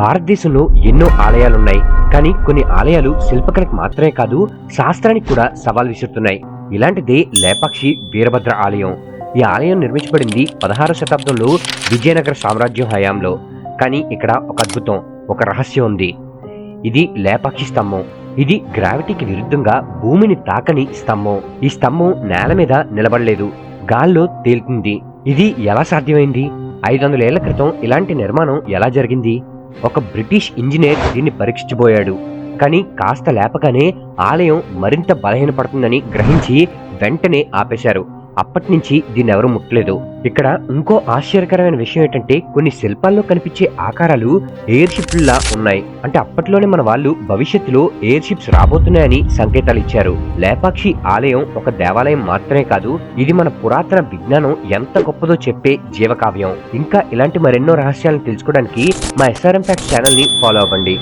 భారతదేశంలో ఎన్నో ఆలయాలున్నాయి కానీ కొన్ని ఆలయాలు శిల్పకళకి మాత్రమే కాదు శాస్త్రానికి కూడా సవాల్ విసురుతున్నాయి. ఇలాంటిదే లేపాక్షి వీరభద్ర ఆలయం. ఈ ఆలయం నిర్మించబడింది పదహారు శతాబ్దంలో విజయనగర సామ్రాజ్యం హయాంలో. కానీ ఇక్కడ ఒక అద్భుతం ఒక రహస్యం ఉంది. ఇది లేపాక్షి స్తంభం. ఇది గ్రావిటీకి విరుద్ధంగా భూమిని తాకని స్తంభం. ఈ స్తంభం నేల మీద నిలబడలేదు గాల్లో తేలుతుంది. ఇది ఎలా సాధ్యమైంది? ఐదు వందల ఏళ్ళ క్రితం ఇలాంటి నిర్మాణం ఎలా జరిగింది? ఒక బ్రిటిష్ ఇంజనీర్ దీన్ని పరీక్షించబోయాడు. కానీ కాస్త లేపగానే ఆలయం మరింత బలహీనపడుతుందని గ్రహించి వెంటనే ఆపేశారు. అప్పటి నుంచి దీన్ని ఎవరు ముట్టలేదు. ఇక్కడ ఇంకో ఆశ్చర్యకరమైన విషయం ఏంటంటే కొన్ని శిల్పాల్లో కనిపించే ఆకారాలు ఎయిర్ షిప్లా ఉన్నాయి. అంటే అప్పట్లోనే మన వాళ్ళు భవిష్యత్తులో ఎయిర్ షిప్స్ రాబోతున్నాయని సంకేతాలు ఇచ్చారు. లేపాక్షి ఆలయం ఒక దేవాలయం మాత్రమే కాదు ఇది మన పురాతన విజ్ఞానం ఎంత గొప్పదో చెప్పే జీవకావ్యం. ఇంకా ఇలాంటి మరెన్నో రహస్యాలను తెలుసుకోవడానికి మా ఎస్ఆర్ఎం ఫ్యాక్స్ ఛానల్ని ఫాలో అవ్వండి.